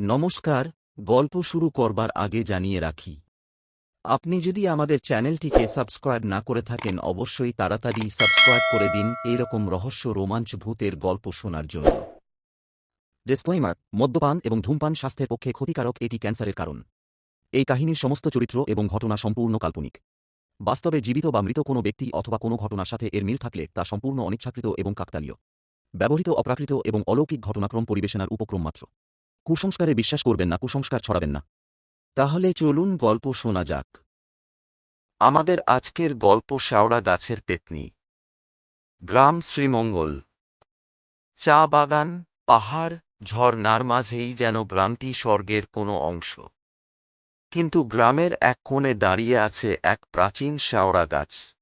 নমস্কার, গল্প শুরু করবার আগে জানিয়ে রাখি। আপনি যদি আমাদের চ্যানেলটিকে সাবস্ক্রাইব না করে থাকেন, অবশ্যই তাড়াতাড়ি সাবস্ক্রাইব করে দিন এইরকম রহস্য রোমাঞ্চ ভূতের গল্প শোনার জন্য। ডিসক্লাইমার মদ্যপান এবং ধূমপান স্বাস্থ্যের পক্ষে ক্ষতিকারক, এটি ক্যান্সারের কারণ। এই কাহিনীর সমস্ত চরিত্র এবং ঘটনা সম্পূর্ণ কাল্পনিক। বাস্তবে জীবিত বা মৃত কোনো ব্যক্তি অথবা কোনো ঘটনার সাথে এর মিল থাকলে তা সম্পূর্ণ অনিচ্ছাকৃত এবং কাকতালীয়। ব্যবহৃত অপ্রাকৃত এবং অলৌকিক ঘটনাক্রম পরিবেশনার উপক্রম মাত্র। কুসংস্কারে বিশ্বাস করবেন না, কুসংস্কার ছড়াবেন না। তাহলে চলুন গল্প শোনা যাক। আমাদের আজকের গল্প শাওড়া গাছের পেতনি। গ্রাম শ্রীমঙ্গল। চা বাগান, পাহাড়, ঝর্ণার মাঝেই যেন গ্রামটি স্বর্গের কোনো অংশ। কিন্তু গ্রামের এক কোণে দাঁড়িয়ে আছে এক প্রাচীন শ্যাওড়া গাছ।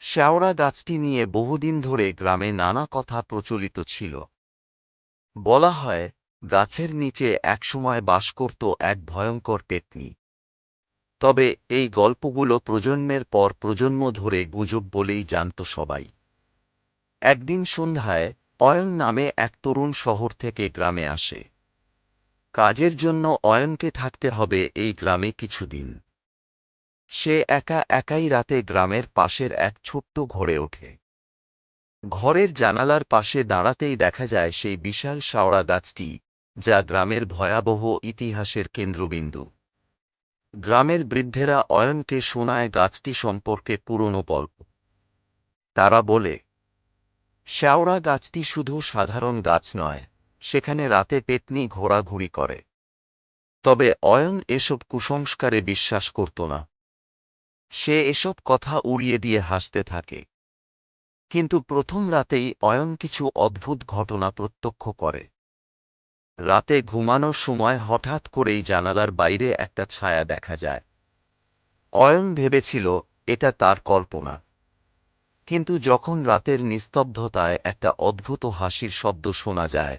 শ্যাওড়া গাছটি নিয়ে বহুদিন ধরে গ্রামে নানা কথা প্রচলিত ছিল। বলা হয় গাছের নিচে একসময় বাস করত এক ভয়ঙ্কর পেতনি। তবে এই গল্পগুলো প্রজন্মের পর প্রজন্ম ধরে গুজব বলেই জানত সবাই। একদিন সন্ধ্যায় অয়ন নামে এক তরুণ শহর থেকে গ্রামে আসে। কাজের জন্য অয়নকে থাকতে হবে এই গ্রামে কিছুদিন। সে একা একাই রাতে গ্রামের পাশের এক ছোট্ট ঘরে ওঠে। ঘরের জানালার পাশে দাঁড়াতেই দেখা যায় সেই বিশাল শাওড়া গাছটি যা গ্রামের ভয়াবহ ইতিহাসের কেন্দ্রবিন্দু। গ্রামের বৃদ্ধেরা অয়নকে শোনায় গাছটি সম্পর্কে পুরনো গল্প। তারা বলে, শ্যাওড়া গাছটি শুধু সাধারণ গাছ নয়, সেখানে রাতে পেতনি ঘোরাঘুরি করে। তবে অয়ন এসব কুসংস্কারে বিশ্বাস করত না। সে এসব কথা উড়িয়ে দিয়ে হাসতে থাকে। কিন্তু প্রথম রাতেই অয়ন কিছু অদ্ভুত ঘটনা প্রত্যক্ষ করে। রাতে ঘুমানোর সময় হঠাৎ করেই জানালার বাইরে একটা ছায়া দেখা যায়। অয়ন ভেবেছিল, এটা তার কল্পনা। কিন্তু যখন রাতের নিস্তব্ধতায় একটা অদ্ভুত হাসির শব্দ শোনা যায়,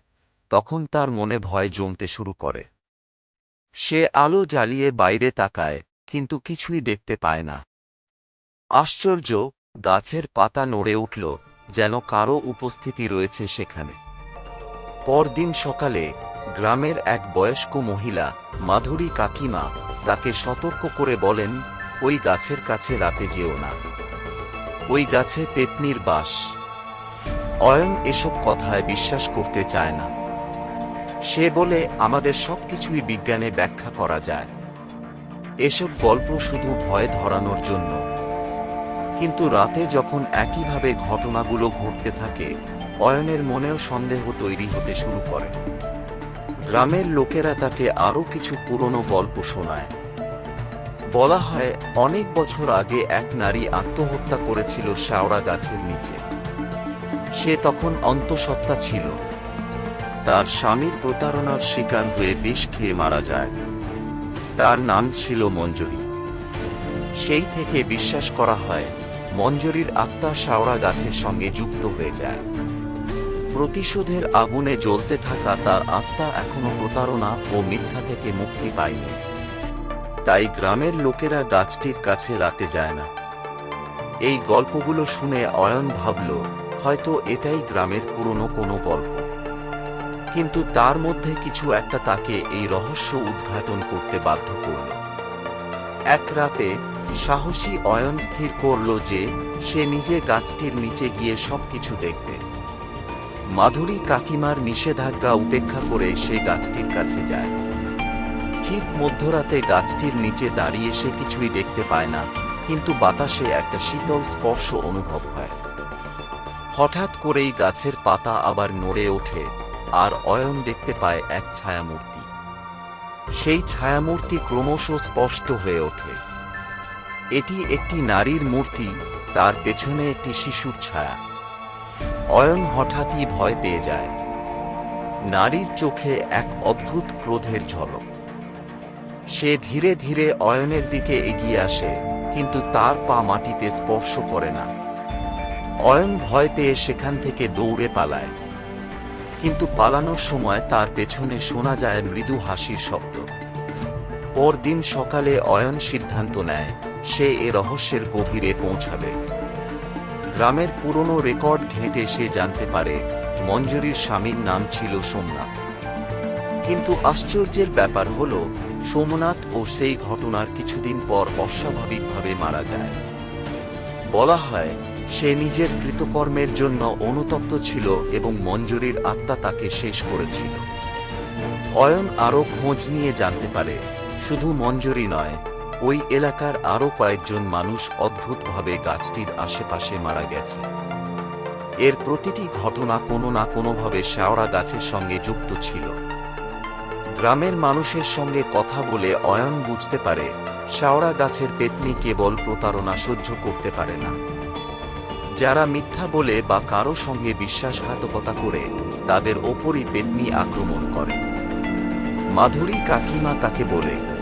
তখন তার মনে ভয় জমতে শুরু করে। সে আলো জ্বালিয়ে বাইরে তাকায়, কিন্তু কিছুই দেখতে পায় না। আশ্চর্য, গাছের পাতা নড়ে উঠল, যেন কারও উপস্থিতি রয়েছে সেখানে। পরদিন সকালে গ্রামের এক বয়স্ক মহিলা, মাধুরী কাকিমা, তাকে সতর্ক করে বলেন, ওই গাছের কাছে রাতে যেও না। ওই গাছে পেতনির বাস। অয়ন এসব কথায় বিশ্বাস করতে চায় না। সে বলে, আমাদের সবকিছুই বিজ্ঞানে ব্যাখ্যা করা যায়। এসব গল্প শুধু ভয় ধরানোর জন্য। কিন্তু রাতে যখন একইভাবে ঘটনাগুলো ঘটতে থাকে, অয়নের মনেও সন্দেহ তৈরি হতে শুরু করে। গ্রামের লোকেরা তাকে আরও কিছু পুরনো গল্প শোনায়। বলা হয়, অনেক বছর আগে এক নারী আত্মহত্যা করেছিল শাওড়া গাছের নিচে। সে তখন অন্তঃসত্ত্বা ছিল। তার স্বামীর প্রতারণার শিকার হয়ে বিষ খেয়ে মারা যায়। তার নাম ছিল মঞ্জুরি। সেই থেকে বিশ্বাস করা হয়, মঞ্জুরির আত্মা শাওড়া গাছের সঙ্গে যুক্ত হয়ে যায়। প্রতিশোধের আগুনে জ্বলতে থাকা তার আত্মা এখনও প্রতারণা ও মিথ্যা থেকে মুক্তি পায়নি। তাই গ্রামের লোকেরা গাছটির কাছে রাতে যায় না। এই গল্পগুলো শুনে অয়ন ভাবল, হয়তো এটাই গ্রামের পুরনো কোনো গল্প। কিন্তু তার মধ্যে কিছু একটা তাকে এই রহস্য উদ্ঘাটন করতে বাধ্য করল। এক রাতে সাহসী অয়ন স্থির করল যে সে নিজে গাছটির নিচে গিয়ে সবকিছু দেখবে। মাধুরী কাকিমার নিষেধাজ্ঞা উপেক্ষা করে সে গাছটির কাছে যায়। ঠিক মধ্যরাতে গাছটির নিচে দাঁড়িয়ে সে কিছুই দেখতে পায় না, কিন্তু বাতাসে একটা শীতল স্পর্শ অনুভব হয়। হঠাৎ করেই গাছের পাতা আবার নড়ে ওঠে, আর অয়ন দেখতে পায় এক ছায়ামূর্তি। সেই ছায়ামূর্তি ক্রমশ স্পষ্ট হয়ে ওঠে। এটি একটি নারীর মূর্তি, তার পেছনে একটি শিশুর ছায়া। অয়ন হঠাৎই ভয় পেয়ে যায়। নারীর চোখে এক অদ্ভুত ক্রোধের ঝলক। সে ধীরে ধীরে অয়নের দিকে এগিয়ে আসে, কিন্তু তার পা মাটিতে স্পর্শ করে না। অয়ন ভয় পেয়ে সেখান থেকে দৌড়ে পালায়। কিন্তু পালানোর সময় তার পেছনে শোনা যায় মৃদু হাসির শব্দ। পরদিন সকালে অয়ন সিদ্ধান্ত নেয়, সে এ রহস্যের গভীরে পৌঁছাবে। গ্রামের পুরনো রেকর্ড ঘেঁটে সে জানতে পারে, মঞ্জুরির স্বামীর নাম ছিল সোমনাথ। কিন্তু আশ্চর্যের ব্যাপার হল, সোমনাথ ও সেই ঘটনার কিছুদিন পর অস্বাভাবিকভাবে মারা যায়। বলা হয়, সে নিজের কৃতকর্মের জন্য অনুতপ্ত ছিল এবং মঞ্জুরির আত্মা তাকে শেষ করেছিল। অয়ন আরও খোঁজ নিয়ে জানতে পারে, শুধু মঞ্জুরি নয় ওই এলাকার আরও কয়েকজন মানুষ অদ্ভুতভাবে গাছটির আশেপাশে মারা গেছে। এর প্রতিটি ঘটনা কোনো না কোনোভাবে শেওড়া গাছের সঙ্গে যুক্ত ছিল। গ্রামের মানুষের সঙ্গে কথা বলে অয়ন বুঝতে পারে, শেওড়া গাছের পেতনি কেবল প্রতারণা সহ্য করতে পারে না। যারা মিথ্যা বলে বা কারও সঙ্গে বিশ্বাসঘাতকতা করে, তাদের ওপরই পেতনি আক্রমণ করে। মাধুরী কাকিমা তাকে বলে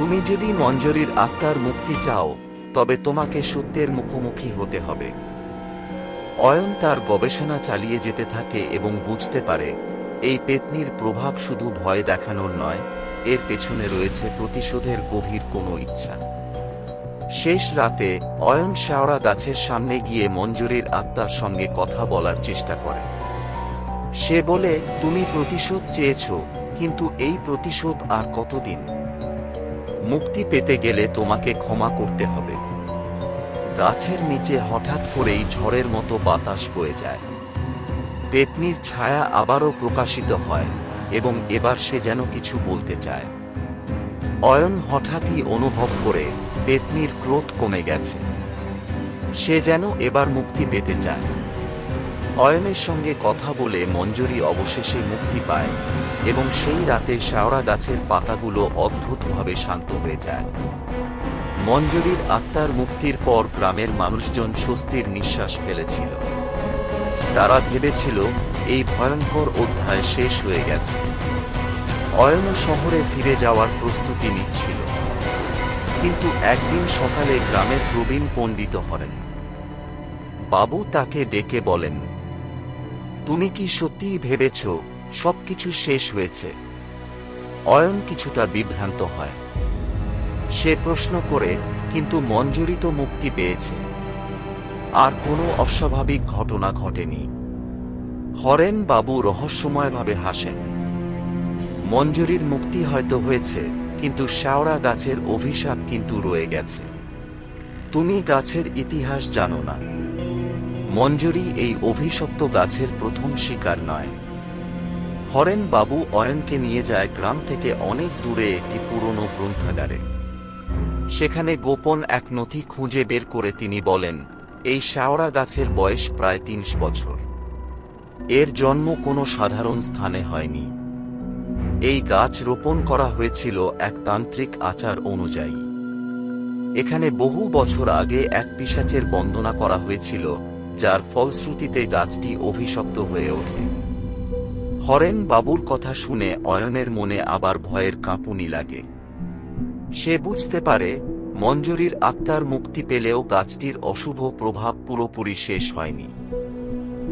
তুমি যদি মঞ্জরির আত্মার মুক্তি চাও, তবে তোমাকে সত্যের মুখোমুখি হতে হবে। অয়ন তার গবেষণা চালিয়ে যেতে থাকে এবং বুঝতে পারে, এই পেতনির প্রভাব শুধু ভয় দেখানোর নয়, এর পেছনে রয়েছে প্রতিশোধের গভীর কোনো ইচ্ছা। শেষ রাতে, অয়ন শেওড়া গাছের সামনে গিয়ে মঞ্জুরির আত্মার সঙ্গে কথা বলার চেষ্টা করে। সে বলে, তুমি প্রতিশোধ চেয়েছ, কিন্তু এই প্রতিশোধ আর কতদিন? মুক্তি পেতে গেলে তোমাকে ক্ষমা করতে হবে। গাছের নিচে হঠাৎ করেই ঝড়ের মতো বাতাস বয়ে যায়। পেতনির ছায়া আবারও প্রকাশিত হয় এবং এবার সে যেন কিছু বলতে চায়। অয়ন হঠাৎই অনুভব করে পেতনির ক্রোধ কমে গেছে। সে যেন এবার মুক্তি পেতে চায়। অয়নের সঙ্গে কথা বলে মঞ্জুরি অবশেষে মুক্তি পায়। এবং সেই রাতে শাওড়া গাছের পাতাগুলো অদ্ভুতভাবে শান্ত হয়ে যায়। মঞ্জুরির আত্মার মুক্তির পর গ্রামের মানুষজন স্বস্তির নিঃশ্বাস ফেলেছিল। তারা ভেবেছিল, এই ভয়ঙ্কর অধ্যায় শেষ হয়ে গেছে। অয়ন শহরে ফিরে যাওয়ার প্রস্তুতি নিচ্ছিল। কিন্তু একদিন সকালে গ্রামের প্রবীণ পণ্ডিত হরেন বাবু তাকে ডেকে বলেন, তুমি কি সত্যিই ভেবেছ সবকিছু শেষ হয়েছে। অয়ন কিছুটা বিভ্রান্ত হয়। সে প্রশ্ন করে, কিন্তু মঞ্জুরি তো মুক্তি পেয়েছে। আর কোনো অস্বাভাবিক ঘটনা ঘটেনি। হরেন বাবু রহস্যময়ভাবে হাসেন। মঞ্জুরির মুক্তি হয়তো হয়েছে, কিন্তু শাওড়া গাছের অভিশাপ কিন্তু রয়ে গেছে। তুমি গাছের ইতিহাস জানো না। মঞ্জুরি এই অভিশপ্ত গাছের প্রথম শিকার নয়। হরেন বাবু অয়নকে নিয়ে যায় গ্রাম থেকে অনেক দূরে একটি পুরনো গ্রন্থাগারে। সেখানে গোপন এক নথি খুঁজে বের করে তিনি বলেন, এই শাওড়া গাছের বয়স প্রায় তিনশ বছর। এর জন্ম কোনো সাধারণ স্থানে হয়নি। এই গাছ রোপণ করা হয়েছিল এক তান্ত্রিক আচার অনুযায়ী। এখানে বহু বছর আগে এক পিশাচের বন্দনা করা হয়েছিল, যার ফলশ্রুতিতে গাছটি অভিশপ্ত হয়ে ওঠে। হরেন বাবুর কথা শুনে অয়নের মনে আবার ভয়ের কাঁপুনি লাগে। সে বুঝতে পারে, মঞ্জুরির আত্মার মুক্তি পেলেও গাছটির অশুভ প্রভাব পুরোপুরি শেষ হয়নি।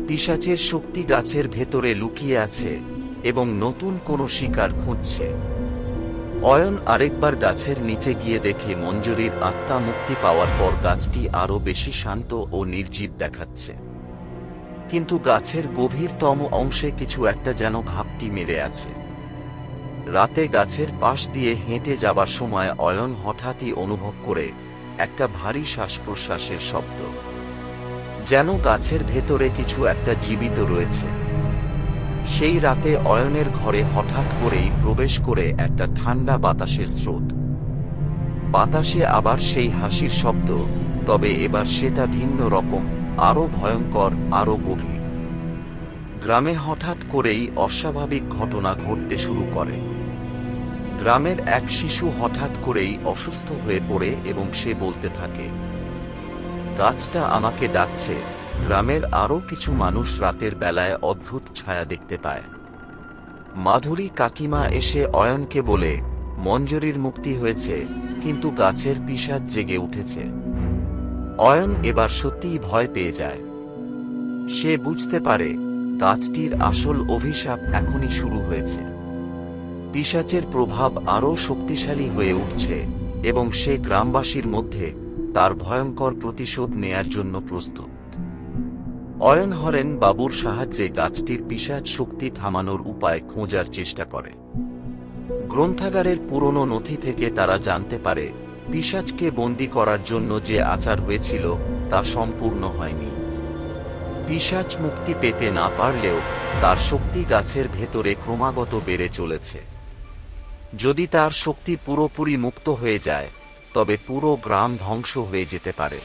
পিশাচের শক্তি গাছের ভেতরে লুকিয়ে আছে এবং নতুন কোনো শিকার খুঁজছে। অয়ন আরেকবার গাছের নিচে গিয়ে দেখে মঞ্জুরির আত্মা মুক্তি পাওয়ার পর গাছটি আরও বেশি শান্ত ও নির্জীব দেখাচ্ছে। কিন্তু গাছের গভীরতম অংশে কিছু একটা যেন ঘাপটি মেরে আছে। রাতে গাছের পাশ দিয়ে হেঁটে যাবার সময় অয়ন হঠাৎই অনুভব করে একটা ভারী শ্বাস প্রশ্বাসের শব্দ। যেন গাছের ভেতরে কিছু একটা জীবিত রয়েছে। সেই রাতে অয়নের ঘরে হঠাৎ করেই প্রবেশ করে একটা ঠান্ডা বাতাসের স্রোত। বাতাসে আবার সেই হাসির শব্দ, তবে এবার সেটা ভিন্ন রকম। আরও ভয়ঙ্কর আরও গভীর। গ্রামে হঠাৎ করেই অস্বাভাবিক ঘটনা ঘটতে শুরু করে। গ্রামের এক শিশু হঠাৎ করেই অসুস্থ হয়ে পড়ে এবং সে বলতে থাকে, গাছটা আমাকে ডাকছে। গ্রামের আরও কিছু মানুষ রাতের বেলায় অদ্ভুত ছায়া দেখতে পায়। মাধুরী কাকিমা এসে অয়নকে বলে, মঞ্জরির মুক্তি হয়েছে, কিন্তু গাছের পিসাদ জেগে উঠেছে। অয়ন এবার সত্যিই ভয় পেয়ে যায়। সে বুঝতে পারে গাছটির আসল অভিশাপ এখনই শুরু হয়েছে। পিসাচের প্রভাব আরও শক্তিশালী হয়ে উঠছে এবং সে গ্রামবাসীর মধ্যে তার ভয়ঙ্কর প্রতিশোধ নেয়ার জন্য প্রস্তুত। অয়ন হরেন বাবুর সাহায্যে গাছটির পিসাজ শক্তি থামানোর উপায় খোঁজার চেষ্টা করে। গ্রন্থাগারের পুরনো নথি থেকে তারা জানতে পারে পিসাজকে বন্দি করার জন্য যে আচার হয়েছিল, তা সম্পূর্ণ হয়নি। পিসাজ মুক্তি পেতে না পারলেও, তার শক্তি গাছের ভেতরে ক্রমাগত বেড়ে চলেছে। যদি তার শক্তি পুরোপুরি মুক্ত হয়ে যায়, তবে পুরো গ্রাম ধ্বংস হয়ে যেতে পারে।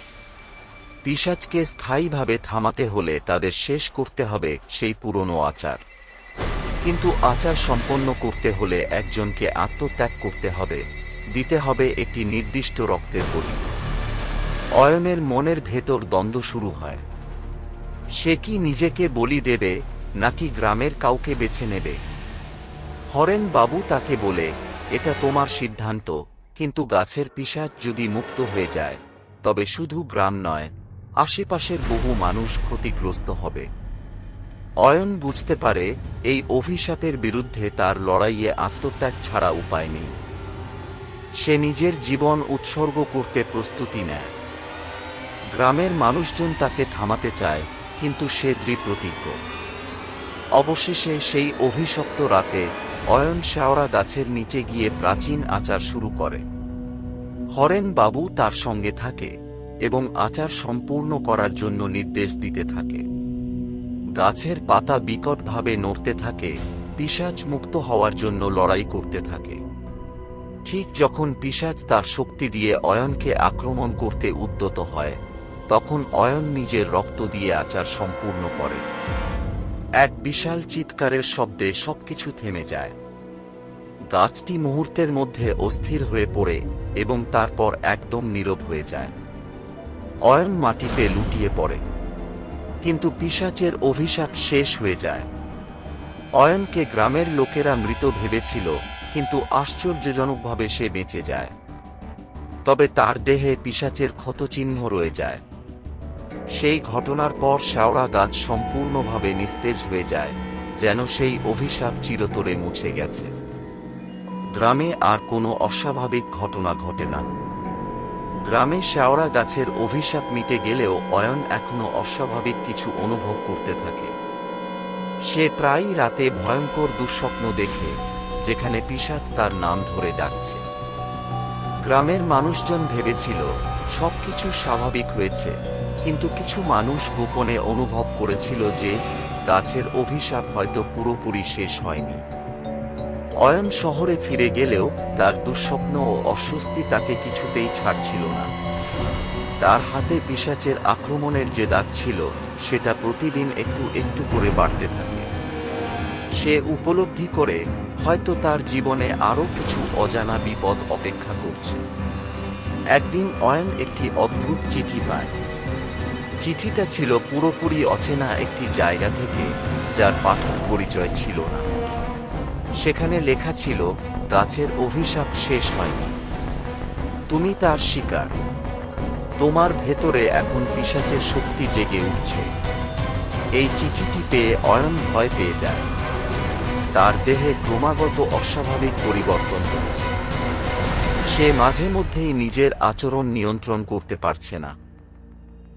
পিসাজকে স্থায়ীভাবে থামাতে হলে তাদের শেষ করতে হবে সেই পুরনো আচার। কিন্তু আচার সম্পন্ন করতে হলে একজনকে আত্মত্যাগ করতে হবে। দিতে হবে একটি নির্দিষ্ট রক্তের বলি। অয়নের মনের ভেতর দ্বন্দ্ব শুরু হয়। সে কি নিজেকে বলি দেবে, নাকি গ্রামের কাউকে বেছে নেবে? হরেন বাবু তাকে বলে, এটা তোমার সিদ্ধান্ত, কিন্তু গাছের পিসাজ যদি মুক্ত হয়ে যায়, তবে শুধু গ্রাম নয়, আশেপাশের বহু মানুষ ক্ষতিগ্রস্ত হবে। অয়ন বুঝতে পারে, এই অভিশাপের বিরুদ্ধে তার লড়াইয়ে আত্মত্যাগ ছাড়া উপায় নেই। সে নিজের জীবন উৎসর্গ করতে প্রস্তুতি নেয়। গ্রামের মানুষজন তাকে থামাতে চায়, কিন্তু সে দৃঢ়প্রতিজ্ঞ অবশেষে সেই অভিশপ্ত রাতে অয়ন শেওড়া গাছের নিচে গিয়ে প্রাচীন আচার শুরু করে। হরেন বাবু তার সঙ্গে থাকে এবং আচার সম্পূর্ণ করার জন্য নির্দেশ দিতে থাকে। গাছের পাতা বিকটভাবে নড়তে থাকে পিসাজ মুক্ত হওয়ার জন্য লড়াই করতে থাকে। ঠিক যখন পিসাজ তার শক্তি দিয়ে অয়নকে আক্রমণ করতে উদ্যত হয়, তখন অয়ন নিজের রক্ত দিয়ে আচার সম্পূর্ণ করে। এক বিশাল চিৎকারের শব্দে সবকিছু থেমে যায়। গাছটি মুহূর্তের মধ্যে অস্থির হয়ে পড়ে এবং তারপর একদম নীরব হয়ে যায়। অয়ন মাটিতে লুটিয়ে পড়ে। কিন্তু পিসাচের অভিশাপ শেষ হয়ে যায়। অয়নকে গ্রামের লোকেরা মৃত ভেবেছিল কিন্তু আশ্চর্যজনকভাবে সে বেঁচে যায়। তবে তার দেহে পিসাচের ক্ষতচিহ্ন রয়ে যায়। সেই ঘটনার পর শেওড়া গাছ সম্পূর্ণভাবে নিস্তেজ হয়ে যায়, যেন সেই অভিশাপ চিরতরে মুছে গেছে। গ্রামে আর কোনো অস্বাভাবিক ঘটনা ঘটে না। গ্রামে শেওড়া গাছের অভিশাপ মিটে গেলেও অয়ন এখনও অস্বাভাবিক কিছু অনুভব করতে থাকে। সে প্রায়ই রাতে ভয়ঙ্কর দুঃস্বপ্ন দেখে যেখানে পিসাচ তার নাম ধরে ডাকছে। গ্রামের মানুষজন ভেবেছিল, সবকিছু স্বাভাবিক হয়েছে, কিন্তু কিছু মানুষ গোপনে অনুভব করেছিল যে গাছের অভিশাপ হয়তো পুরোপুরি শেষ হয়নি। অয়ন শহরে ফিরে গেলেও তার দুঃস্বপ্ন ও অস্বস্তি তাকে কিছুতেই ছাড়ছিল না। তার হাতে পিসাচের আক্রমণের যে দাগ ছিল, সেটা প্রতিদিন একটু একটু করে বাড়তে থাকে। সে উপলব্ধি করে হয়তো তার জীবনে আরও কিছু অজানা বিপদ অপেক্ষা করছে। একদিন অয়ন একটি অদ্ভুত চিঠি পায়। চিঠিটা ছিল পুরোপুরি অচেনা একটি জায়গা থেকে, যার পাঠক পরিচয় ছিল না। সেখানে লেখা ছিল, গাছের অভিশাপ শেষ হয়নি। তুমি তার শিকার। তোমার ভেতরে এখন পিসাচের শক্তি জেগে উঠছে। এই চিঠিটি পেয়ে অয়ন ভয় পেয়ে যায়। তার দেহে ক্রমাগত অস্বাভাবিক পরিবর্তন হচ্ছে সে মাঝে মধ্যেই নিজের আচরণ নিয়ন্ত্রণ করতে পারছে না।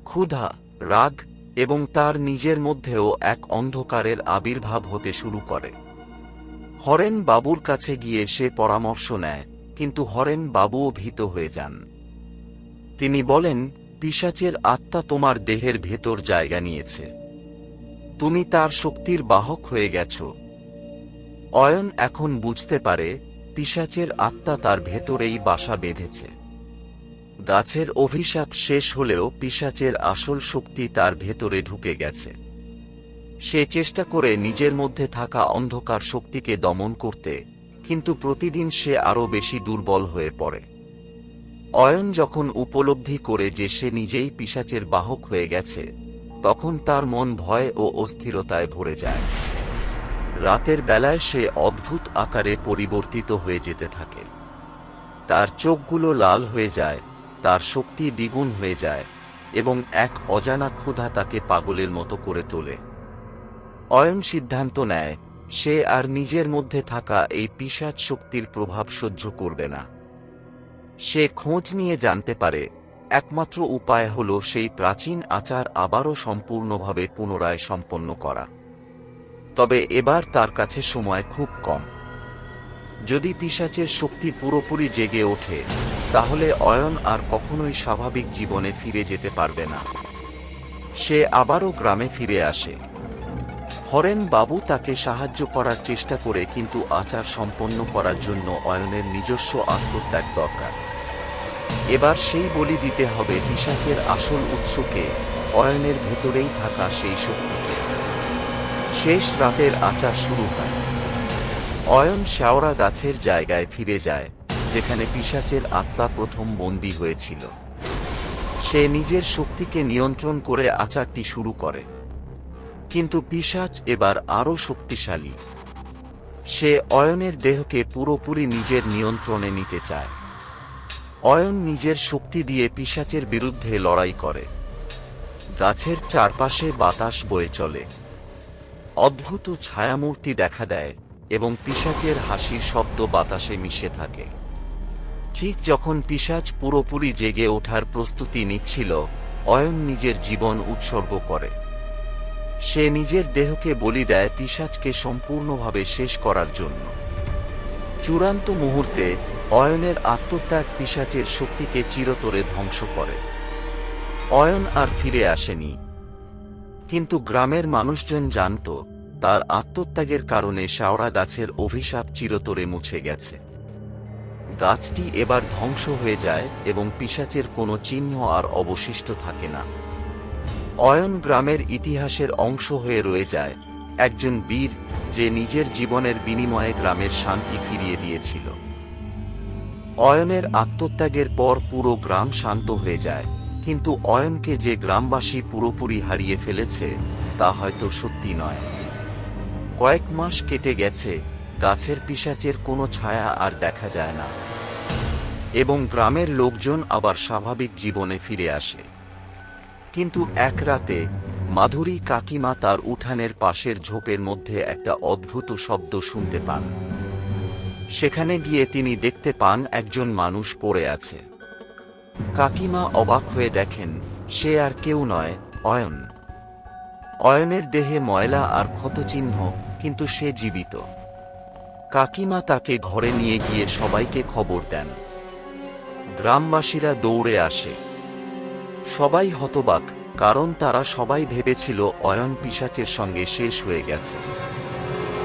ক্ষুধা, রাগ এবং তার নিজের মধ্যেও এক অন্ধকারের আবির্ভাব হতে শুরু করে। হরেন বাবুর কাছে গিয়ে সে পরামর্শ নেয়, কিন্তু হরেন বাবুও ভীত হয়ে যান। তিনি বলেন পিসাচের আত্মা তোমার দেহের ভেতর জায়গা নিয়েছে। তুমি তার শক্তির বাহক হয়ে গেছ। অয়ন এখন বুঝতে পারে পিসাচের আত্মা তার ভেতরেই বাসা বেঁধেছে। গাছের অভিশাপ শেষ হলেও পিসাচের আসল শক্তি তার ভেতরে ঢুকে গেছে। সে চেষ্টা করে নিজের মধ্যে থাকা অন্ধকার শক্তিকে দমন করতে, কিন্তু প্রতিদিন সে আরও বেশি দুর্বল হয়ে পড়ে। অয়ন যখন উপলব্ধি করে যে সে নিজেই পিসাচের বাহক হয়ে গেছে, তখন তার মন ভয় ও অস্থিরতায় ভরে যায়। রাতের বেলায় সে অদ্ভুত আকারে পরিবর্তিত হয়ে যেতে থাকে। তার চোখগুলো লাল হয়ে যায়, তার শক্তি দ্বিগুণ হয়ে যায় এবং এক অজানা ক্ষুধা তাকে পাগলের মতো করে তোলে। অয়ন সিদ্ধান্ত নেয়, সে আর নিজের মধ্যে থাকা এই পিসাচ শক্তির প্রভাব সহ্য করবে না। সে খোঁজ নিয়ে জানতে পারে, একমাত্র উপায় হল সেই প্রাচীন আচার আবারও সম্পূর্ণভাবে পুনরায় সম্পন্ন করা। তবে এবার তার কাছে সময় খুব কম। যদি পিশাচের শক্তি পুরোপুরি জেগে ওঠে, তাহলে অয়ন আর কখনোই স্বাভাবিক জীবনে ফিরে যেতে পারবে না। সে আবারও গ্রামে ফিরে আসে। হরেন বাবু তাকে সাহায্য করার চেষ্টা করে কিন্তু আচার সম্পন্ন করার জন্য অয়নের নিজস্ব আত্মত্যাগ দরকার। এবার সেই বলি দিতে হবে পিশাচের আসল উৎসকে, অয়নের ভেতরেই থাকা সেই শক্তিকে। শেষ রাতের আচার শুরু হয়। অয়ন শেওড়া গাছের জায়গায় ফিরে যায়, যেখানে পিশাচের আত্মা প্রথম বন্দী হয়েছিল। সে নিজের শক্তিকে নিয়ন্ত্রণ করে আচারটি শুরু করে। কিন্তু পিশাচ এবার আরও শক্তিশালী। সে অয়নের দেহকে পুরোপুরি নিজের নিয়ন্ত্রণে নিতে চায়। অয়ন নিজের শক্তি দিয়ে পিশাচের বিরুদ্ধে লড়াই করে। গাছের চারপাশে বাতাস বয়ে চলে। অদ্ভুত ছায়ামূর্তি দেখা দেয় এবং পিশাচের হাসির শব্দ বাতাসে মিশে থাকে। ঠিক যখন পিশাচ পুরোপুরি জেগে ওঠার প্রস্তুতি নিচ্ছিল, অয়ন নিজের জীবন উৎসর্গ করে। সে নিজের দেহকে বলি দেয় পিশাচকে সম্পূর্ণভাবে শেষ করার জন্য। চূড়ান্ত মুহূর্তে অয়নের আত্মত্যাগ পিশাচের শক্তিকে চিরতরে ধ্বংস করে। অয়ন আর ফিরে আসেনি। কিন্তু গ্রামের মানুষজন জানত, তার আত্মত্যাগের কারণে শাওড়া গাছের অভিশাপ চিরতরে মুছে গেছে। গাছটি এবার ধ্বংস হয়ে যায় এবং পিশাচের কোনো চিহ্ন আর অবশিষ্ট থাকে না। অয়ন গ্রামের ইতিহাসের অংশ হয়ে রয়ে যায় একজন বীর যে নিজের জীবনের বিনিময়ে গ্রামের শান্তি ফিরিয়ে দিয়েছিল। অয়নের আত্মত্যাগের পর পুরো গ্রাম শান্ত হয়ে যায়। কিন্তু অয়নকে যে গ্রামবাসী পুরোপুরি হারিয়ে ফেলেছে, তা হয়তো সত্যি নয়। কয়েক মাস কেটে গেছে, গাছের পিসাচের কোনো ছায়া আর দেখা যায় না। এবং গ্রামের লোকজন আবার স্বাভাবিক জীবনে ফিরে আসে। কিন্তু এক রাতে, মাধুরী কাকিমা তার উঠানের পাশের ঝোপের মধ্যে একটা অদ্ভুত শব্দ শুনতে পান। সেখানে গিয়ে তিনি দেখতে পান একজন মানুষ পড়ে আছে। কাকিমা অবাক হয়ে দেখেন, সে আর কেউ নয়, অয়ন। অয়নের দেহে ময়লা আর ক্ষতচিহ্ন, কিন্তু সে জীবিত। কাকিমা তাকে ঘরে নিয়ে গিয়ে সবাইকে খবর দেন। গ্রামবাসীরা দৌড়ে আসে। সবাই হতবাক, কারণ তারা সবাই ভেবেছিল অয়ন পিসাচের সঙ্গে শেষ হয়ে গেছে।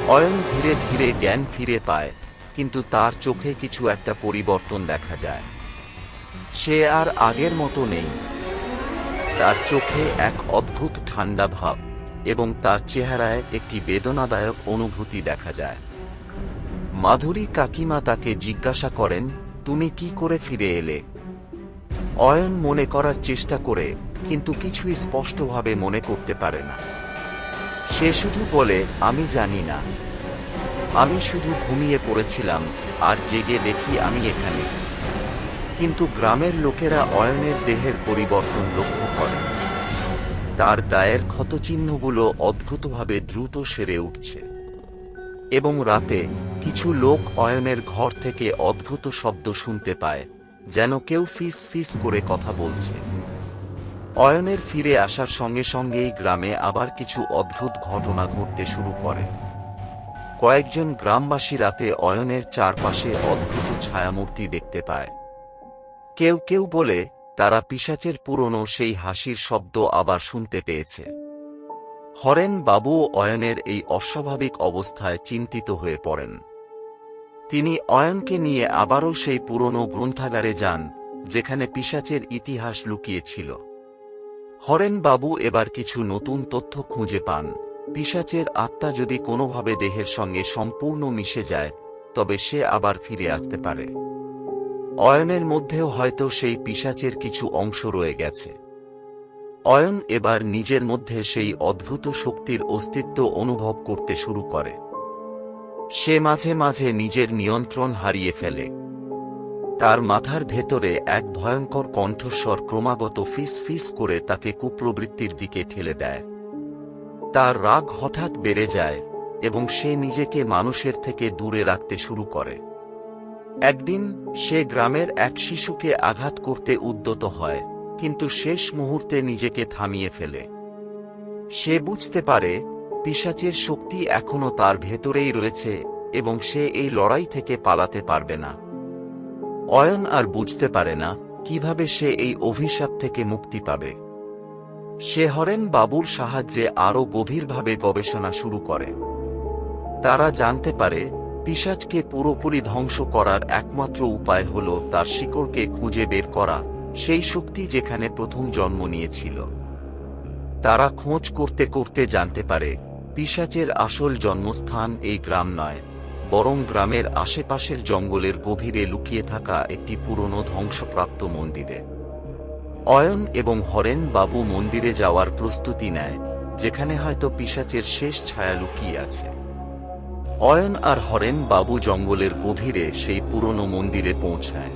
অয়ন ধীরে ধীরে জ্ঞান ফিরে পায়, কিন্তু তার চোখে কিছু একটা পরিবর্তন দেখা যায়। সে আর আগের মতো নেই। তার চোখে এক অদ্ভুত ঠান্ডা ভাব এবং তার চেহারায় একটি বেদনাদায়ক অনুভূতি দেখা যায়। মাধুরী কাকিমা তাকে জিজ্ঞাসা করেন, তুমি কি করে ফিরে এলে? অয়ন মনে করার চেষ্টা করে, কিন্তু কিছুই স্পষ্টভাবে মনে করতে পারে না। সে শুধু বলে, আমি জানি না। আমি শুধু ঘুমিয়ে পড়েছিলাম, আর জেগে দেখি আমি এখানে। কিন্তু গ্রামের লোকেরা অয়নের দেহের পরিবর্তন লক্ষ্য করে। তার গায়ের ক্ষতচিহ্নগুলো অদ্ভুতভাবে দ্রুত সেরে উঠছে। এবং রাতে কিছু লোক অয়নের ঘর থেকে অদ্ভুত শব্দ শুনতে পায়, যেন কেউ ফিস ফিস করে কথা বলছে। অয়নের ফিরে আসার সঙ্গে সঙ্গেই গ্রামে আবার কিছু অদ্ভুত ঘটনা ঘটতে শুরু করে। কয়েকজন গ্রামবাসী রাতে অয়নের চারপাশে অদ্ভুত ছায়ামূর্তি দেখতে পায়। কেউ কেউ বলে, তারা পিসাচের পুরনো সেই হাসির শব্দ আবার শুনতে পেয়েছে। হরেন বাবু অয়নের এই অস্বাভাবিক অবস্থায় চিন্তিত হয়ে পড়েন। তিনি অয়নকে নিয়ে আবারও সেই পুরনো গ্রন্থাগারে যান, যেখানে পিসাচের ইতিহাস লুকিয়েছিল। হরেন বাবু এবার কিছু নতুন তথ্য খুঁজে পান। পিসাচের আত্মা যদি কোনোভাবে দেহের সঙ্গে সম্পূর্ণ মিশে যায়, তবে সে আবার ফিরে আসতে পারে। অয়নের মধ্যেও হয়তো সেই পিসাচের কিছু অংশ রয়ে গেছে। অয়ন এবার নিজের মধ্যে সেই অদ্ভুত শক্তির অস্তিত্ব অনুভব করতে শুরু করে। সে মাঝে মাঝে নিজের নিয়ন্ত্রণ হারিয়ে ফেলে। তার মাথার ভেতরে এক ভয়ঙ্কর কণ্ঠস্বর ক্রমাগত ফিস ফিস করে তাকে কুপ্রবৃত্তির দিকে ঠেলে দেয়। তার রাগ হঠাৎ বেড়ে যায় এবং সে নিজেকে মানুষের থেকে দূরে রাখতে শুরু করে। একদিন, সে গ্রামের এক শিশুকে আঘাত করতে উদ্যত হয়, কিন্তু শেষ মুহূর্তে নিজেকে থামিয়ে ফেলে। সে বুঝতে পারে, পিশাচের শক্তি এখনও তার ভেতরেই রয়েছে, এবং সে এই লড়াই থেকে পালাতে পারবে না। অয়ন আর বুঝতে পারে না, কীভাবে সে এই অভিশাপ থেকে মুক্তি পাবে। সে হরেন বাবুর সাহায্যে আরও গভীরভাবে গবেষণা শুরু করে। তারা জানতে পারে পিশাচকে পুরোপুরি ধ্বংস করার একমাত্র উপায় হল তার শিকড়কে খুঁজে বের করা, সেই শক্তি যেখানে প্রথম জন্ম নিয়েছিল। তারা খোঁজ করতে করতে জানতে পারে, পিশাচের আসল জন্মস্থান এই গ্রাম নয়, বরং গ্রামের আশেপাশের জঙ্গলের গভীরে লুকিয়ে থাকা একটি পুরনো ধ্বংসপ্রাপ্ত মন্দিরে। অয়ন এবং হরেন বাবু মন্দিরে যাওয়ার প্রস্তুতি নেয়, যেখানে হয়তো পিশাচের শেষ ছায়া লুকিয়ে আছে। অয়ন আর হরেন বাবু জঙ্গলের গভীরে সেই পুরনো মন্দিরে পৌঁছায়।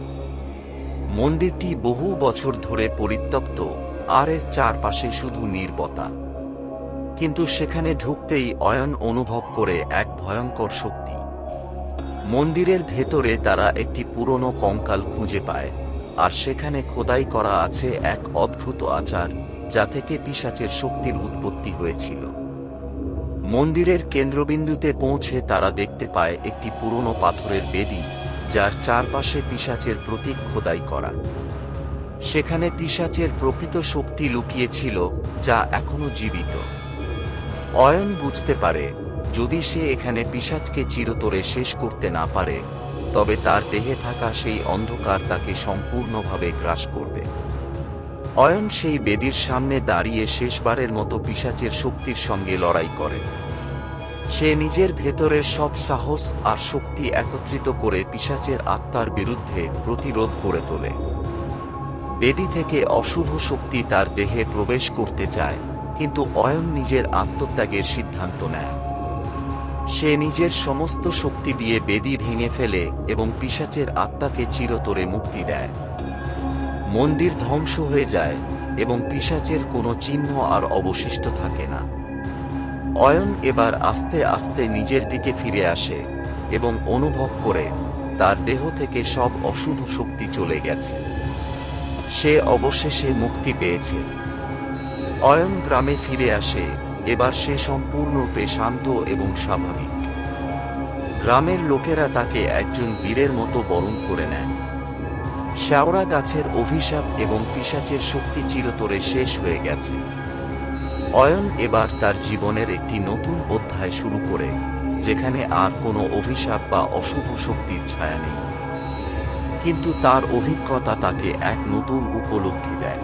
মন্দিরটি বহু বছর ধরে পরিত্যক্ত আর এর চারপাশে শুধু নির্বতা। কিন্তু সেখানে ঢুকতেই অয়ন অনুভব করে এক ভয়ঙ্কর শক্তি। মন্দিরের ভেতরে তারা একটি পুরনো কঙ্কাল খুঁজে পায়, আর সেখানে খোদাই করা আছে এক অদ্ভুত আচার, যা থেকে পিশাচের শক্তির উৎপত্তি হয়েছিল। মন্দিরের কেন্দ্রবিন্দুতে পৌঁছে তারা দেখতে পায় একটি পুরনো পাথরের বেদি, যার চারপাশে পিশাচের প্রতীক খোদাই করা। সেখানে পিশাচের প্রকৃত শক্তি লুকিয়েছিল, যা এখনও জীবিত। অয়ন বুঝতে পারে, যদি সে এখানে পিশাচকে চিরতরে শেষ করতে না পারে, তবে তার দেহে থাকা সেই অন্ধকার তাকে সম্পূর্ণভাবে গ্রাস করবে। অয়ন সেই বেদির সামনে দাঁড়িয়ে শেষবারের মতো পিশাচের শক্তির সঙ্গে লড়াই করে। সে নিজের ভেতরের সব সাহস আর শক্তি একত্রিত করে পিশাচের আত্মার বিরুদ্ধে প্রতিরোধ করে তোলে। বেদি থেকে অশুভ শক্তি তার দেহে প্রবেশ করতে চায়, কিন্তু অয়ন নিজের আত্মত্যাগের সিদ্ধান্ত নেয়। সে নিজের সমস্ত শক্তি দিয়ে বেদি ভেঙে ফেলে এবং পিশাচের আত্মাকে চিরতরে মুক্তি দেয়। মন্দির ধ্বংস হয়ে যায় এবং পিশাচের কোনো চিহ্ন আর অবশিষ্ট থাকে না। অয়ন এবার আস্তে আস্তে নিজের দিকে ফিরে আসে এবং অনুভব করে তার দেহ থেকে সব অশুভ শক্তি চলে গেছে। সে অবশেষে মুক্তি পেয়েছে। অয়ন গ্রামে ফিরে আসে, এবার সে সম্পূর্ণরূপে শান্ত এবং স্বাভাবিক। গ্রামের লোকেরা তাকে একজন বীরের মতো বরণ করে নেয়। শ্যাওড়া গাছের অভিশাপ এবং পিশাচের শক্তি চিরতরে শেষ হয়ে গেছে। অয়ন এবার তার জীবনের একটি নতুন অধ্যায় শুরু করে, যেখানে আর কোনো অভিশাপ বা অশুভ শক্তির ছায়া নেই। কিন্তু তার অভিজ্ঞতা তাকে এক নতুন উপলব্ধি দেয়।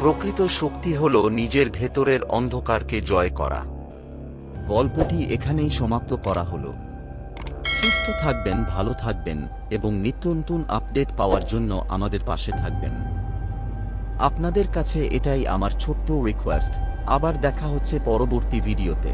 প্রকৃত শক্তি হল নিজের ভেতরের অন্ধকারকে জয় করা। গল্পটি এখানেই সমাপ্ত করা হলো। সুস্থ থাকবেন, ভালো থাকবেন এবং নিত্য নতুন আপডেট পাওয়ার জন্য আমাদের পাশে থাকবেন। আপনাদের কাছে এটাই আমার ছোট্ট রিকোয়েস্ট আবার দেখা হচ্ছে পরবর্তী ভিডিওতে